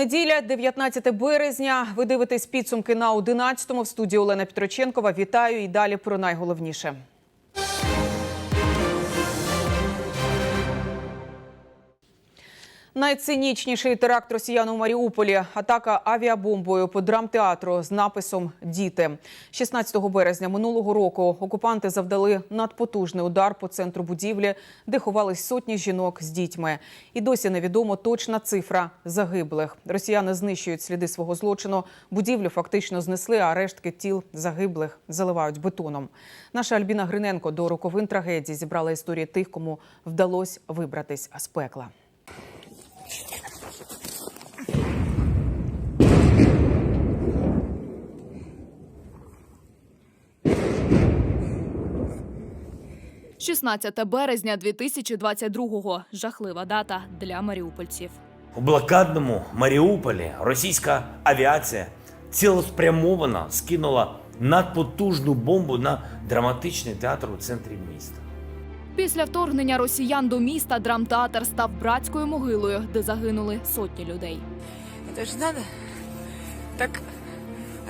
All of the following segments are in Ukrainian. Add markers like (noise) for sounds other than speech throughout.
Неділя, 19 березня. Ви дивитесь підсумки на 11-му в студії Олена Петроченкова. Вітаю і далі про найголовніше. Найцинічніший теракт росіян у Маріуполі – атака авіабомбою по драмтеатру з написом «Діти». 16 березня минулого року окупанти завдали надпотужний удар по центру будівлі, де ховались сотні жінок з дітьми. І досі невідомо точна цифра загиблих. Росіяни знищують сліди свого злочину. Будівлю фактично знесли, а рештки тіл загиблих заливають бетоном. Наша Альбіна Гриненко до роковин трагедії зібрала історії тих, кому вдалося вибратись з пекла. – 16 березня 2022-го. Жахлива дата для маріупольців. У блокадному Маріуполі російська авіація цілеспрямовано скинула надпотужну бомбу на драматичний театр у центрі міста. Після вторгнення росіян до міста драмтеатр став братською могилою, де загинули сотні людей. Это же надо так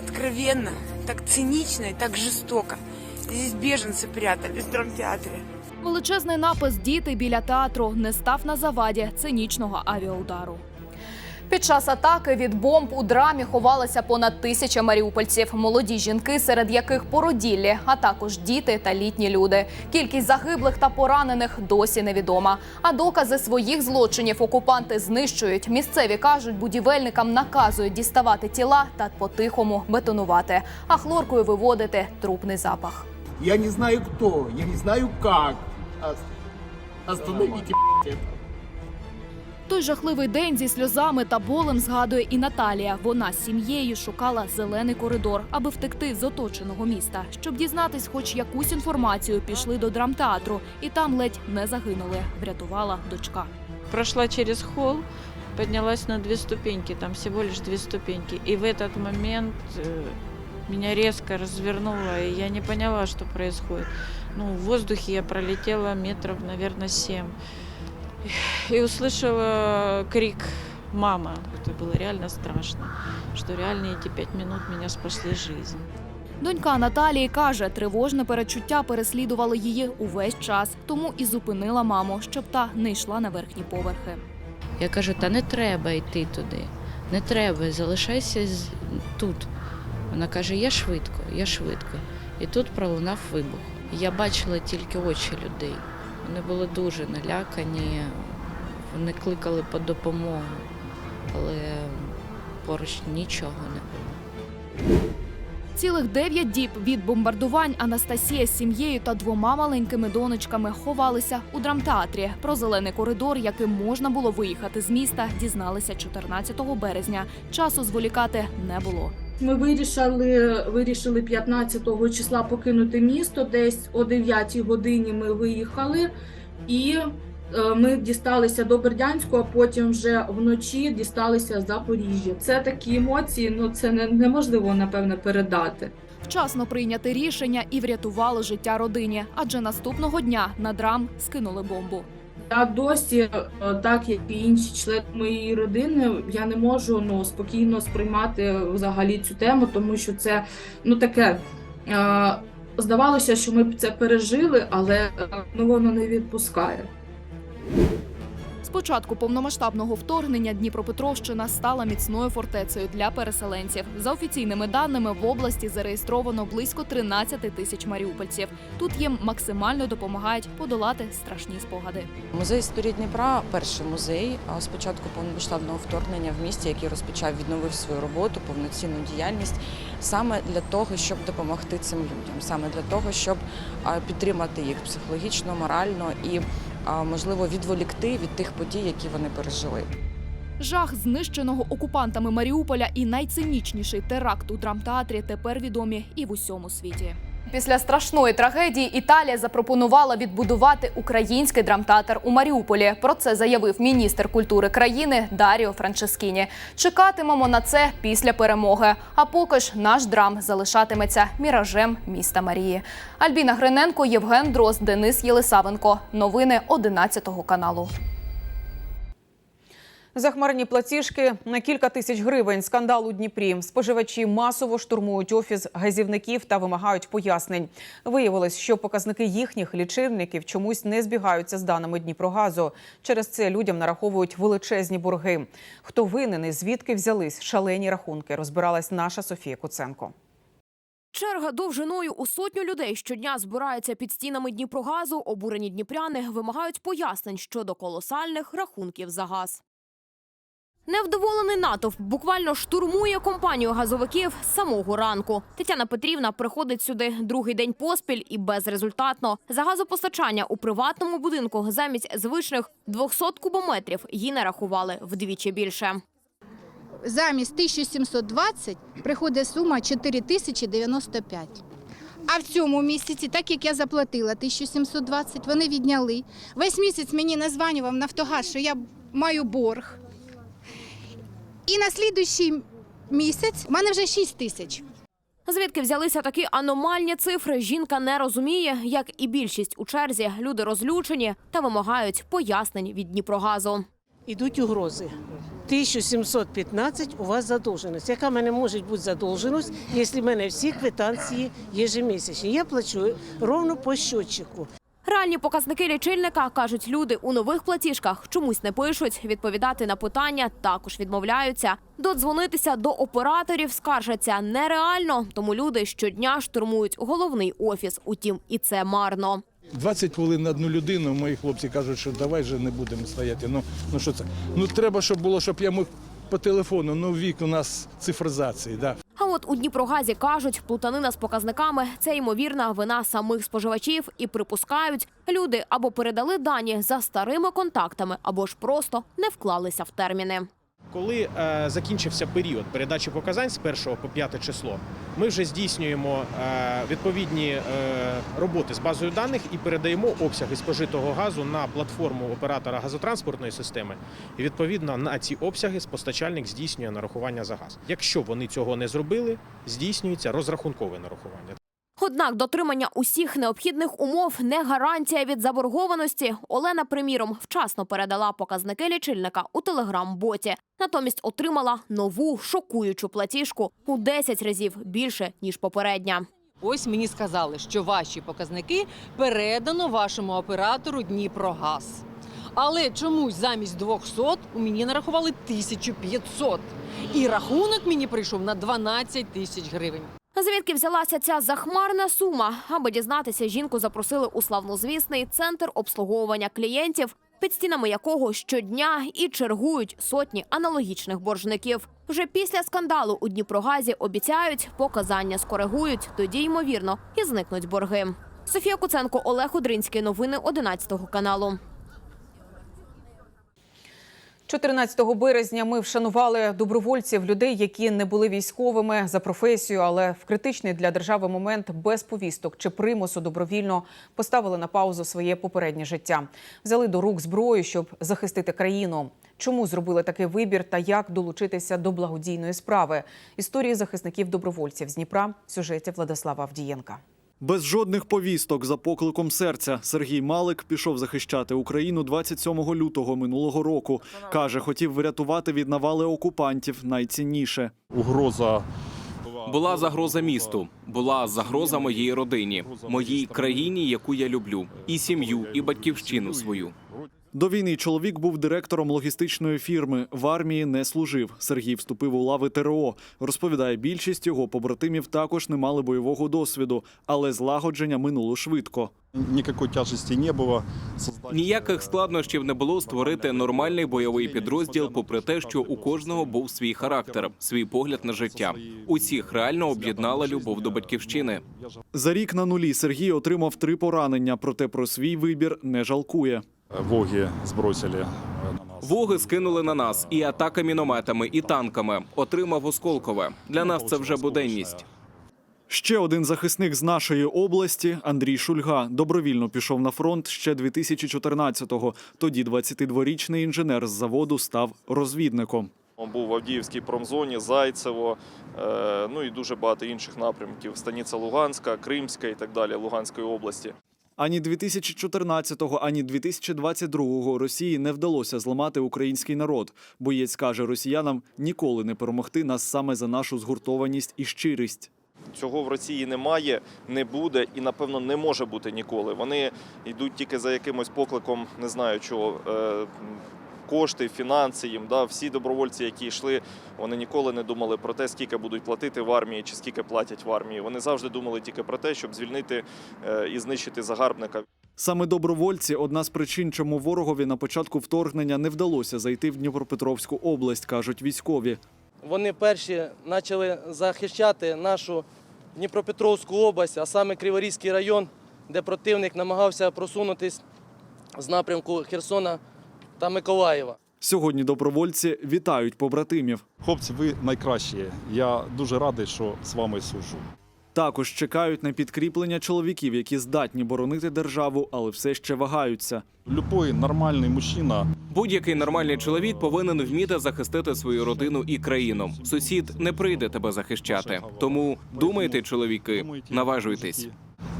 откровенно, так цинично и так жестоко. Здесь беженцы прятались в драмтеатре. Величезний напис Діти біля театру не став на заваді цинічного авіаудару. Під час атаки від бомб у драмі ховалося понад тисяча маріупольців, молоді жінки, серед яких породіллі, а також діти та літні люди. Кількість загиблих та поранених досі невідома. А докази своїх злочинів окупанти знищують. Місцеві кажуть, будівельникам наказують діставати тіла та по-тихому бетонувати, а хлоркою виводити трупний запах. Я не знаю кто, я не знаю как. Ос- Остановите это. Той жахливий день зі сльозами та болем згадує і Наталія. Вона з сім'єю шукала зелений коридор, аби втекти з оточеного міста. Щоб дізнатись, хоч якусь інформацію, пішли до драмтеатру, і там ледь не загинули. Врятувала дочка. прошла через холл, поднялась на две ступеньки, там всего лишь две ступеньки. И в этот момент э, меня резко развернуло, и я не поняла, что происходит. Ну, в воздухе я пролетела метров, наверное, семь. И услышала крик «Мама!». Это было реально страшно, что реально эти пять минут меня спасли жизнь. Донька Наталії каже, тривожне перечуття переслідувало її увесь час, тому і зупинила маму, щоб та не йшла на верхні поверхи. Я кажу, та не треба йти туди. Не треба, залишайся з- тут. Вона каже, я швидко, я швидко. І тут пролунав вибух. Я бачила тільки очі людей. Вони були дуже налякані, вони кликали по допомогу, але поруч нічого не було. Цілих дев'ять діб від бомбардувань Анастасія з сім'єю та двома маленькими донечками ховалися у драмтеатрі. Про зелений коридор, яким можна було виїхати з міста, дізналися 14 березня. Часу зволікати не було. Ми вирішили, вирішили 15 числа покинути місто. Десь о 9 годині ми виїхали і е, ми дісталися до Бердянську, а потім вже вночі дісталися Запоріжжя. Це такі емоції, ну це не, неможливо напевне передати. Вчасно прийняти рішення і врятувало життя родині, адже наступного дня на драм скинули бомбу. Я досі, е, так як і інші члени моєї родини, я не можу ну спокійно сприймати взагалі цю тему, тому що це ну таке. Е, здавалося, що ми б це пережили, але е, ну воно не відпускає. Початку повномасштабного вторгнення Дніпропетровщина стала міцною фортецею для переселенців. За офіційними даними в області зареєстровано близько 13 тисяч маріупольців. Тут їм максимально допомагають подолати страшні спогади. Музей історії Дніпра перший музей з початку повномасштабного вторгнення в місті, який розпочав відновив свою роботу, повноцінну діяльність саме для того, щоб допомогти цим людям, саме для того, щоб підтримати їх психологічно, морально і а, можливо відволікти від тих подій, які вони пережили. Жах знищеного окупантами Маріуполя і найцинічніший теракт у драмтеатрі тепер відомі і в усьому світі. Після страшної трагедії Італія запропонувала відбудувати український драмтеатр у Маріуполі. Про це заявив міністр культури країни Даріо Франческіні. Чекатимемо на це після перемоги. А поки ж наш драм залишатиметься міражем міста Марії. Альбіна Гриненко, Євген Дрозд, Денис Єлисавенко. Новини 11 каналу. Захмарні платіжки на кілька тисяч гривень. Скандал у Дніпрі. Споживачі масово штурмують офіс газівників та вимагають пояснень. Виявилось, що показники їхніх лічильників чомусь не збігаються з даними Дніпрогазу. Через це людям нараховують величезні борги. Хто винен і звідки взялись шалені рахунки? Розбиралась наша Софія Куценко. Черга довжиною у сотню людей щодня збираються під стінами Дніпрогазу. Обурені дніпряни вимагають пояснень щодо колосальних рахунків за газ. Невдоволений натовп буквально штурмує компанію газовиків з самого ранку. Тетяна Петрівна приходить сюди другий день поспіль і безрезультатно. За газопостачання у приватному будинку замість звичних 200 кубометрів їй нарахували вдвічі більше. замість 1720 приходить сума 4095. А в цьому місяці, так як я заплатила 1720, вони відняли. Весь місяць мені названював Нафтогаз, що я маю борг. І на слідуючий місяць в мене вже 6 тисяч. Звідки взялися такі аномальні цифри, жінка не розуміє, як і більшість у черзі. Люди розлючені та вимагають пояснень від Дніпрогазу. Ідуть угрози. 1715 у вас задовженість. Яка в мене може бути задовженість, якщо в мене всі квитанції єжемісячні? Я плачу ровно по щотчику. Реальні показники лічильника кажуть люди у нових платіжках чомусь не пишуть. Відповідати на питання також відмовляються. Додзвонитися до операторів скаржаться нереально, тому люди щодня штурмують головний офіс. Утім, і це марно. 20 хвилин на одну людину. Мої хлопці кажуть, що давай же не будемо стояти. Ну, ну що це? Ну треба, щоб було, щоб я мог по телефону. Ну вік у нас цифризації. Да. От у Дніпрогазі кажуть, плутанина з показниками це ймовірна вина самих споживачів і припускають, люди або передали дані за старими контактами, або ж просто не вклалися в терміни. Коли е, закінчився період передачі показань з 1 по 5 число, ми вже здійснюємо е, відповідні е, роботи з базою даних і передаємо обсяги спожитого газу на платформу оператора газотранспортної системи. І відповідно на ці обсяги постачальник здійснює нарахування за газ. Якщо вони цього не зробили, здійснюється розрахункове нарахування. Однак дотримання усіх необхідних умов не гарантія від заборгованості. Олена, приміром, вчасно передала показники лічильника у телеграм-боті. Натомість отримала нову шокуючу платіжку у 10 разів більше ніж попередня. Ось мені сказали, що ваші показники передано вашому оператору Дніпрогаз. Але чомусь замість 200 у мені нарахували 1500. І рахунок мені прийшов на 12 тисяч гривень. Звідки взялася ця захмарна сума? Аби дізнатися, жінку запросили у славнозвісний центр обслуговування клієнтів, під стінами якого щодня і чергують сотні аналогічних боржників. Вже після скандалу у Дніпрогазі обіцяють, показання скоригують, тоді ймовірно і зникнуть борги. Софія Куценко, Олег Удринський. Новини 11 каналу. 14 березня ми вшанували добровольців, людей, які не були військовими за професією, але в критичний для держави момент без повісток чи примусу добровільно поставили на паузу своє попереднє життя. Взяли до рук зброю, щоб захистити країну. Чому зробили такий вибір та як долучитися до благодійної справи? Історії захисників добровольців з Дніпра сюжеті Владислава Авдієнка. Без жодних повісток за покликом серця Сергій Малик пішов захищати Україну 27 лютого минулого року. Каже, хотів врятувати від навали окупантів найцінніше. Угроза була загроза місту, була загроза моїй родині, моїй країні, яку я люблю, і сім'ю, і батьківщину свою. До війни чоловік був директором логістичної фірми. В армії не служив. Сергій вступив у лави ТРО. Розповідає, більшість його побратимів також не мали бойового досвіду, але злагодження минуло швидко. Ніякої тяжесті не було. Ніяких складнощів не було створити нормальний бойовий підрозділ, попри те, що у кожного був свій характер, свій погляд на життя. Усіх реально об'єднала любов до батьківщини. За рік на нулі Сергій отримав три поранення, проте про свій вибір не жалкує. Воги збросили Воги скинули на нас і атака мінометами, і танками. Отримав осколкове. Для нас це вже буденність. Ще один захисник з нашої області Андрій Шульга добровільно пішов на фронт ще 2014-го. Тоді 22-річний інженер з заводу став розвідником. Був в Авдіївській промзоні, Зайцево, е, ну і дуже багато інших напрямків. Станиця Луганська, Кримська і так далі Луганської області. Ані 2014-го, ані 2022-го Росії не вдалося зламати український народ. Боєць каже, росіянам ніколи не перемогти нас саме за нашу згуртованість і щирість. Цього в Росії немає, не буде і, напевно, не може бути ніколи. Вони йдуть тільки за якимось покликом, не знаю чого. Кошти, фінанси їм, да, всі добровольці, які йшли, вони ніколи не думали про те, скільки будуть платити в армії чи скільки платять в армії. Вони завжди думали тільки про те, щоб звільнити е, і знищити загарбника. Саме добровольці одна з причин, чому ворогові на початку вторгнення не вдалося зайти в Дніпропетровську область, кажуть військові. Вони перші почали захищати нашу Дніпропетровську область, а саме Криворізький район, де противник намагався просунутись з напрямку Херсона та Миколаєва. Сьогодні добровольці вітають побратимів. Хлопці, ви найкращі. Я дуже радий, що з вами служу. Також чекають на підкріплення чоловіків, які здатні боронити державу, але все ще вагаються. Любой нормальний мужчина Будь-який нормальний чоловік повинен вміти захистити свою родину і країну. Сусід не прийде тебе захищати. Тому думайте, чоловіки, наважуйтесь.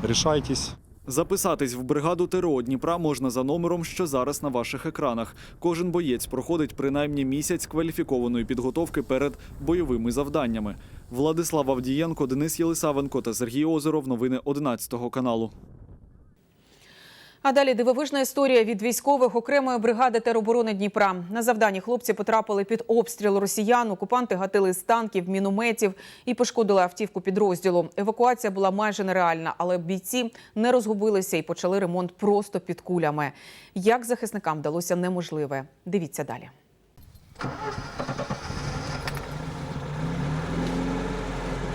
рішайтесь. Записатись в бригаду ТРО Дніпра можна за номером, що зараз на ваших екранах. Кожен боєць проходить принаймні місяць кваліфікованої підготовки перед бойовими завданнями. Владислав Авдієнко, Денис Єлисавенко та Сергій Озеров. Новини 11 каналу. А далі дивовижна історія від військових окремої бригади тероборони Дніпра. На завданні хлопці потрапили під обстріл росіян. Окупанти гатили з танків, мінометів і пошкодили автівку підрозділу. Евакуація була майже нереальна, але бійці не розгубилися і почали ремонт просто під кулями. Як захисникам вдалося неможливе? Дивіться далі.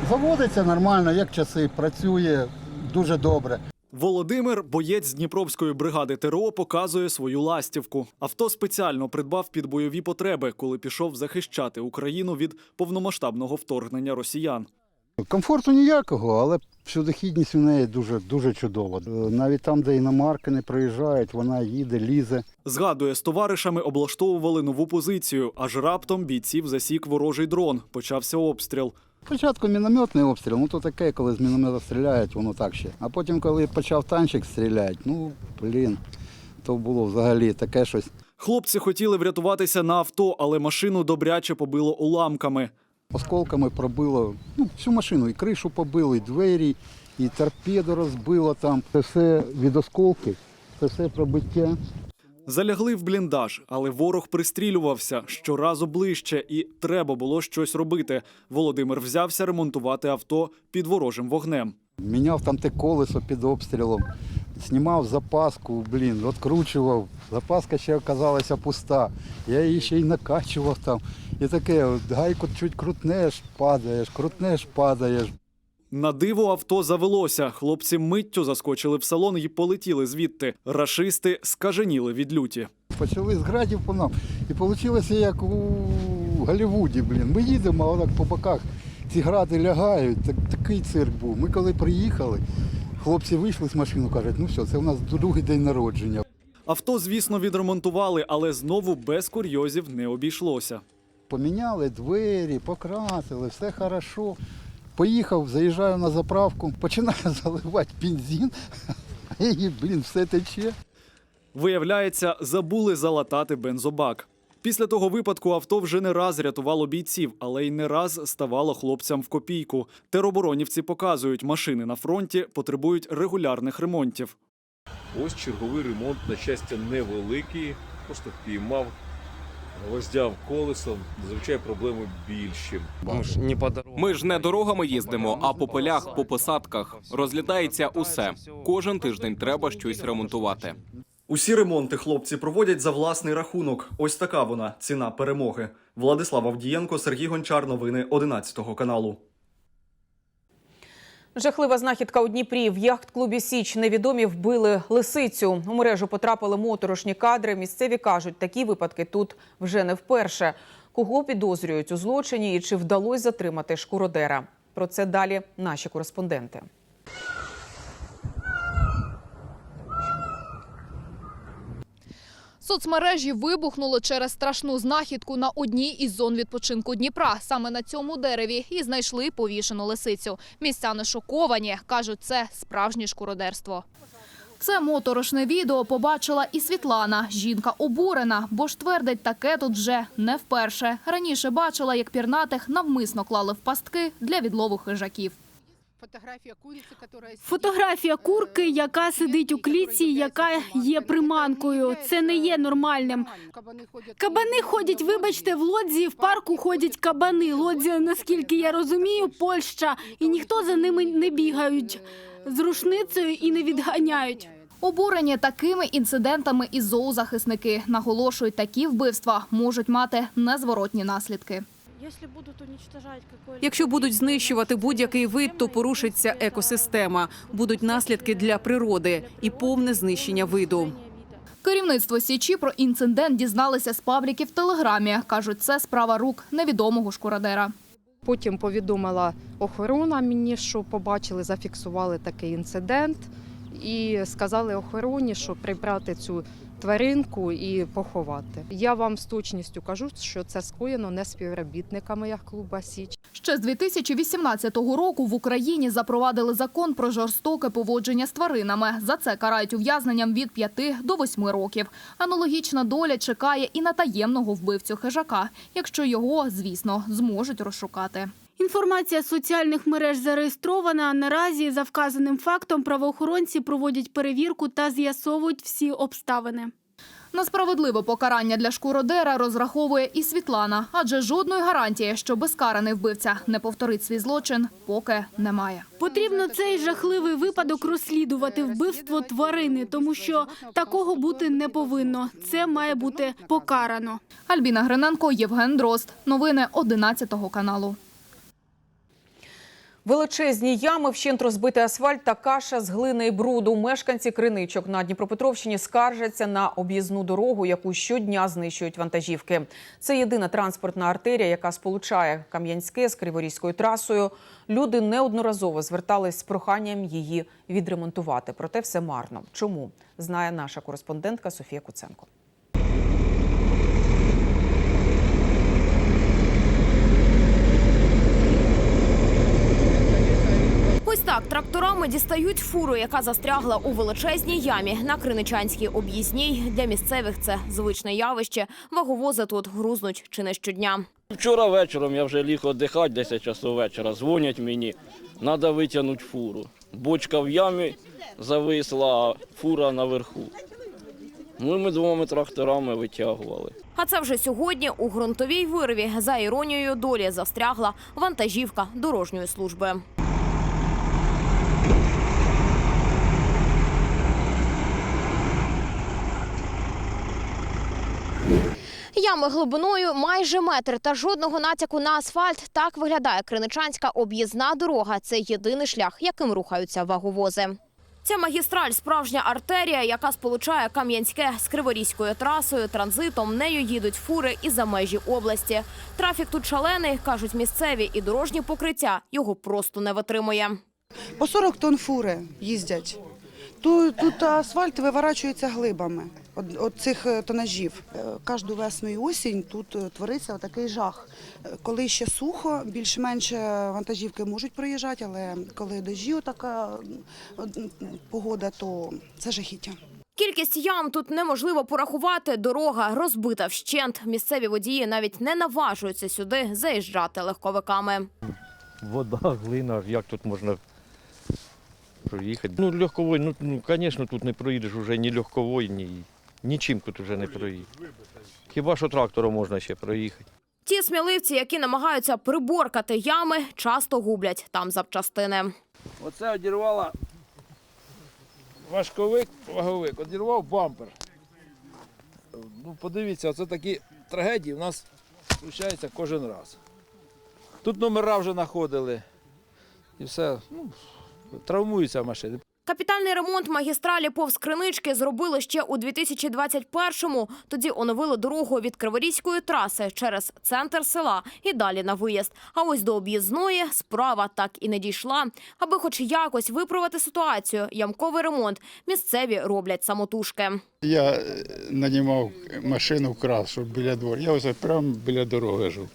Заводиться нормально, як часи, працює дуже добре. Володимир, боєць з Дніпровської бригади ТРО, показує свою ластівку. Авто спеціально придбав під бойові потреби, коли пішов захищати Україну від повномасштабного вторгнення росіян. Комфорту ніякого, але всюдохідність у неї дуже, дуже чудова. Е, Навіть там, де іномарки не проїжджають, вона їде, лізе. Згадує, з товаришами облаштовували нову позицію, аж раптом бійців засік ворожий дрон. Почався обстріл. Спочатку мінометний обстріл, ну то таке, коли з міномета стріляють, воно так ще. А потім, коли почав танчик стріляти, ну блін, то було взагалі таке щось. Хлопці хотіли врятуватися на авто, але машину добряче побило уламками. Осколками пробило ну, всю машину, і кришу побило, і двері, і торпеду розбило там. Це все від осколків, це все пробиття. Залягли в бліндаж, але ворог пристрілювався щоразу ближче, і треба було щось робити. Володимир взявся ремонтувати авто під ворожим вогнем. Міняв там те колесо під обстрілом, знімав запаску, блін, відкручував. Запаска ще оказалася пуста. Я її ще й накачував там. І таке, гайку чуть крутнеш, падаєш, крутнеш, падаєш. На диво авто завелося. Хлопці миттю заскочили в салон і полетіли звідти. Рашисти скаженіли від люті. Почали з градів по нам. І вийшло як у Голлівуді, блін. Ми їдемо, а отак по боках ці гради лягають. Так, такий цирк був. Ми коли приїхали, хлопці вийшли з машини, кажуть, ну все, це у нас другий день народження. Авто, звісно, відремонтували, але знову без курйозів не обійшлося. Поміняли двері, покрасили, все хорошо. Поїхав, заїжджаю на заправку, (laughs) починаю заливати бензин, (laughs) і, блін, все тече. Виявляється, забули залатати бензобак. Після того випадку авто вже не раз рятувало бійців, але й не раз ставало хлопцям в копійку. Тероборонівці показують, машини на фронті потребують регулярних ремонтів. Ось черговий ремонт, на щастя, невеликий, просто впіймав, гвоздяв колесом, зазвичай проблеми більші. Ми ж не дорогами їздимо, а по полях, по посадках. Розлітається усе. Кожен тиждень треба щось ремонтувати. Усі ремонти хлопці проводять за власний рахунок. Ось така вона ціна перемоги. Владислав Авдієнко, Сергій Гончар. Новини 11 каналу. Жахлива знахідка у Дніпрі. В яхт-клубі Січ невідомі вбили лисицю. У мережу потрапили моторошні кадри. Місцеві кажуть, такі випадки тут вже не вперше. Кого підозрюють у злочині і чи вдалося затримати шкуродера? Про це далі наші кореспонденти. Соцмережі вибухнули через страшну знахідку на одній із зон відпочинку Дніпра. Саме на цьому дереві і знайшли повішену лисицю. Містяни шоковані. Кажуть, це справжнє шкуродерство. Це моторошне відео побачила і Світлана. Жінка обурена, бо ж твердить, таке тут вже не вперше. Раніше бачила, як пірнатих навмисно клали в пастки для відлову хижаків. Фотографія курки, яка сидить у клітці, яка є приманкою. Це не є нормальним. Кабани ходять, вибачте, в лодзі, в парку ходять кабани. Лодзя, наскільки я розумію, Польща, і ніхто за ними не бігають з рушницею і не відганяють. Обурені такими інцидентами і зоозахисники наголошують, такі вбивства можуть мати незворотні наслідки. Якщо будуть знищувати будь-який вид, то порушиться екосистема, будуть наслідки для природи і повне знищення виду. Керівництво Січі про інцидент дізналися з пабліки в Телеграмі. Кажуть, це справа рук невідомого шкуродера. Потім повідомила охорона мені, що побачили, зафіксували такий інцидент і сказали охороні, що прибрати цю тваринку і поховати. Я вам з точністю кажу, що це скоєно не співробітниками як клуба Січ. Ще з 2018 року в Україні запровадили закон про жорстоке поводження з тваринами. За це карають ув'язненням від 5 до 8 років. Аналогічна доля чекає і на таємного вбивцю хижака, якщо його, звісно, зможуть розшукати. Інформація з соціальних мереж зареєстрована. Наразі за вказаним фактом правоохоронці проводять перевірку та з'ясовують всі обставини. На справедливе покарання для шкуродера розраховує і Світлана, адже жодної гарантії, що безкараний вбивця не повторить свій злочин, поки немає. Потрібно цей жахливий випадок розслідувати вбивство тварини, тому що такого бути не повинно. Це має бути покарано. Альбіна Гриненко, Євген Дрозд. Новини 11 каналу. Величезні ями, вщент розбитий асфальт та каша з глини і бруду. Мешканці криничок на Дніпропетровщині скаржаться на об'їзну дорогу, яку щодня знищують вантажівки. Це єдина транспортна артерія, яка сполучає Кам'янське з Криворізькою трасою. Люди неодноразово звертались з проханням її відремонтувати. Проте все марно. Чому знає наша кореспондентка Софія Куценко. Ось так тракторами дістають фуру, яка застрягла у величезній ямі на Криничанській об'їзній. Для місцевих це звичне явище. Ваговози тут грузнуть чи не щодня. Вчора вечором я вже ліг віддихати 10 часов вечора. Дзвонять мені, треба витягнути фуру. Бочка в ямі зависла, а фура наверху. Ну, ми двома тракторами витягували. А це вже сьогодні у ґрунтовій вирві за іронією долі застрягла вантажівка дорожньої служби. Ями глибиною майже метр та жодного натяку на асфальт. Так виглядає Криничанська об'їзна дорога. Це єдиний шлях, яким рухаються ваговози. Ця магістраль справжня артерія, яка сполучає Кам'янське з Криворізькою трасою. Транзитом нею їдуть фури і за межі області. Трафік тут шалений, кажуть місцеві, і дорожнє покриття його просто не витримує. По 40 тонн фури їздять. Тут, тут асфальт виворачується глибами от, от цих е, тонажів. Е, Кожну весну і осінь тут е, твориться такий жах. Коли ще сухо, більш-менш вантажівки можуть проїжджати, але коли дожі така погода, то це жахіття. Кількість ям тут неможливо порахувати. Дорога розбита вщент. Місцеві водії навіть не наважуються сюди заїжджати легковиками. Вода, глина, як тут можна проїхати? Ну, легковой, ну, ну, звісно, тут не проїдеш вже ні легковой, ні нічим тут вже не проїдеш. Хіба що трактором можна ще проїхати. Ті сміливці, які намагаються приборкати ями, часто гублять там запчастини. Оце одірвала важковик, ваговик, одірвав бампер. Ну, подивіться, оце такі трагедії у нас случаються кожен раз. Тут номера вже знаходили. І все, ну, травмуються машини. Капітальний ремонт магістралі повз Кринички зробили ще у 2021-му. Тоді оновили дорогу від Криворізької траси через центр села і далі на виїзд. А ось до об'їзної справа так і не дійшла. Аби хоч якось виправити ситуацію, ямковий ремонт місцеві роблять самотужки. Я е, нанімав машину вкрас, щоб біля двору. Я ось прямо біля дороги жив.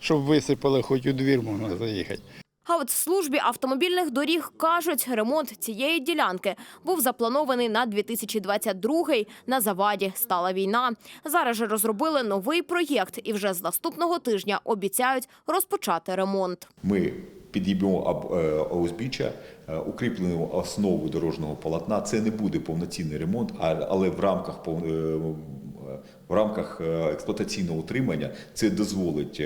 Щоб висипали, хоч у двір можна заїхати. А от службі автомобільних доріг кажуть, ремонт цієї ділянки був запланований на 2022-й. На заваді стала війна. Зараз же розробили новий проєкт і вже з наступного тижня обіцяють розпочати ремонт. Ми підіб'ємо е, узбіччя, е, основу дорожнього полотна. Це не буде повноцінний ремонт, але в рамках е, в рамках експлуатаційного утримання це дозволить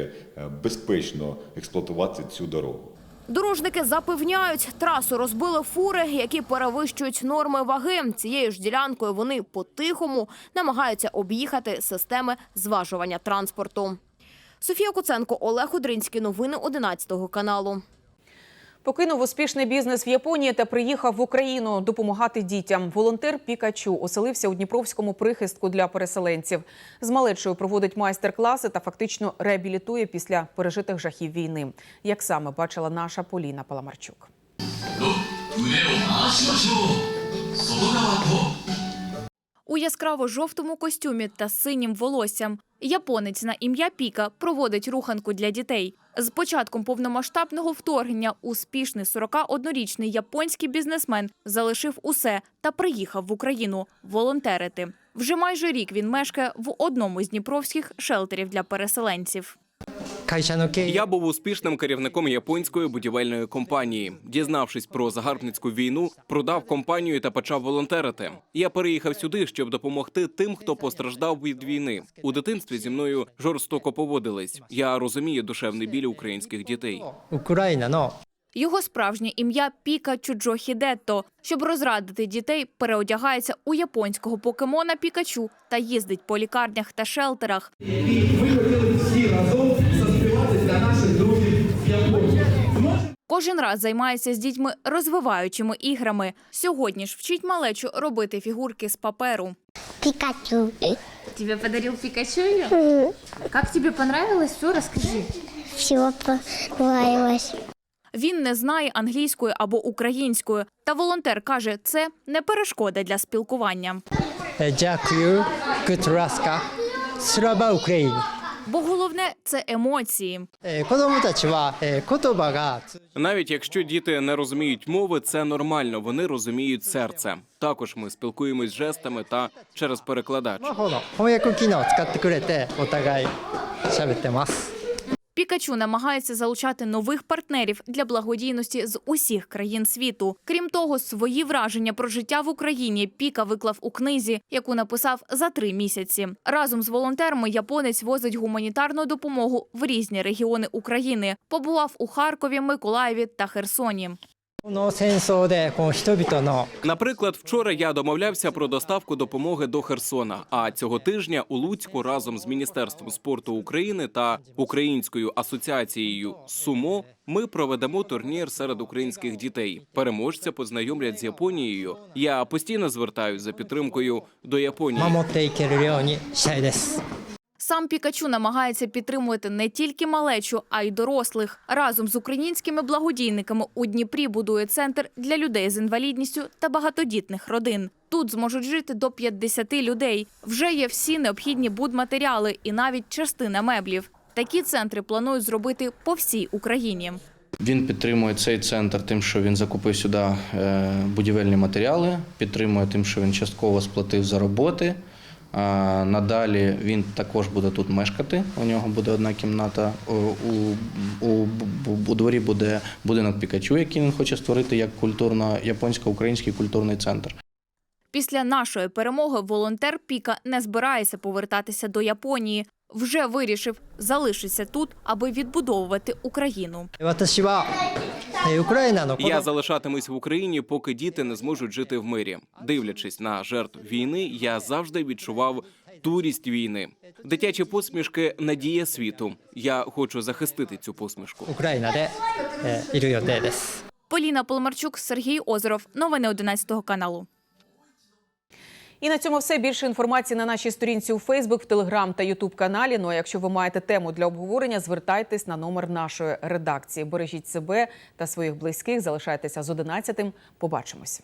безпечно експлуатувати цю дорогу. Дорожники запевняють, трасу розбили фури, які перевищують норми ваги. Цією ж ділянкою вони по-тихому намагаються об'їхати системи зважування транспорту. Софія Куценко, Олег Одринський. Новини 11 каналу. Покинув успішний бізнес в Японії та приїхав в Україну допомагати дітям. Волонтер Пікачу оселився у Дніпровському прихистку для переселенців. З малечою проводить майстер-класи та фактично реабілітує після пережитих жахів війни. Як саме бачила наша Поліна Паламарчук. У яскраво жовтому костюмі та синім волоссям японець на ім'я Піка проводить руханку для дітей. З початком повномасштабного вторгнення успішний 41-річний японський бізнесмен залишив усе та приїхав в Україну волонтерити. Вже майже рік він мешкає в одному з дніпровських шелтерів для переселенців. Я був успішним керівником японської будівельної компанії. Дізнавшись про загарбницьку війну, продав компанію та почав волонтерити. Я переїхав сюди, щоб допомогти тим, хто постраждав від війни. У дитинстві зі мною жорстоко поводились. Я розумію душевний біль українських дітей. Україна Його справжнє ім'я Піка Чуджо Хідетто. Щоб розрадити дітей, переодягається у японського покемона Пікачу та їздить по лікарнях та шелтерах. Кожен раз займається з дітьми розвиваючими іграми. Сьогодні ж вчить малечу робити фігурки з паперу. Пикачу. Тебе подарив Пікачу? Як тобі понравилось? Все, розкажи. Всего понравилось. Він не знає англійської або української. Та волонтер каже, це не перешкода для спілкування. Дякую, будь ласка. Слава Україні! Бо головне це емоції. えー子供たちは、えー言葉が Навіть якщо діти не розуміють мови, це нормально. Вони розуміють серце. Також ми спілкуємось жестами та через перекладач. スマホの翻訳機能を使ってくれてお互い喋ってます。 Пікачу намагається залучати нових партнерів для благодійності з усіх країн світу. Крім того, свої враження про життя в Україні Піка виклав у книзі, яку написав за три місяці. Разом з волонтерами японець возить гуманітарну допомогу в різні регіони України. Побував у Харкові, Миколаєві та Херсоні. Наприклад, вчора я домовлявся про доставку допомоги до Херсона. А цього тижня у Луцьку разом з міністерством спорту України та Українською асоціацією Сумо ми проведемо турнір серед українських дітей. Переможця познайомлять з Японією. Я постійно звертаюся за підтримкою до Японії. Сам Пікачу намагається підтримувати не тільки малечу, а й дорослих. Разом з українськими благодійниками у Дніпрі будує центр для людей з інвалідністю та багатодітних родин. Тут зможуть жити до 50 людей. Вже є всі необхідні будматеріали і навіть частина меблів. Такі центри планують зробити по всій Україні. Він підтримує цей центр тим, що він закупив сюди е, будівельні матеріали, підтримує тим, що він частково сплатив за роботи. Надалі він також буде тут мешкати. У нього буде одна кімната. У, у, у, у дворі буде будинок Пікачу, який він хоче створити як культурно японсько-український культурний центр. Після нашої перемоги волонтер Піка не збирається повертатися до Японії. Вже вирішив залишитися тут, аби відбудовувати Україну. Україна ну, Я залишатимусь в Україні, поки діти не зможуть жити в мирі. Дивлячись на жертв війни, я завжди відчував турість війни. Дитячі посмішки надія світу. Я хочу захистити цю посмішку. Україна де е, Поліна Полмарчук, Сергій Озеров, новини 11 каналу. І на цьому все більше інформації на нашій сторінці у Фейсбук, в Телеграм та Ютуб каналі. Ну а якщо ви маєте тему для обговорення, звертайтесь на номер нашої редакції. Бережіть себе та своїх близьких. Залишайтеся з 11. Побачимось.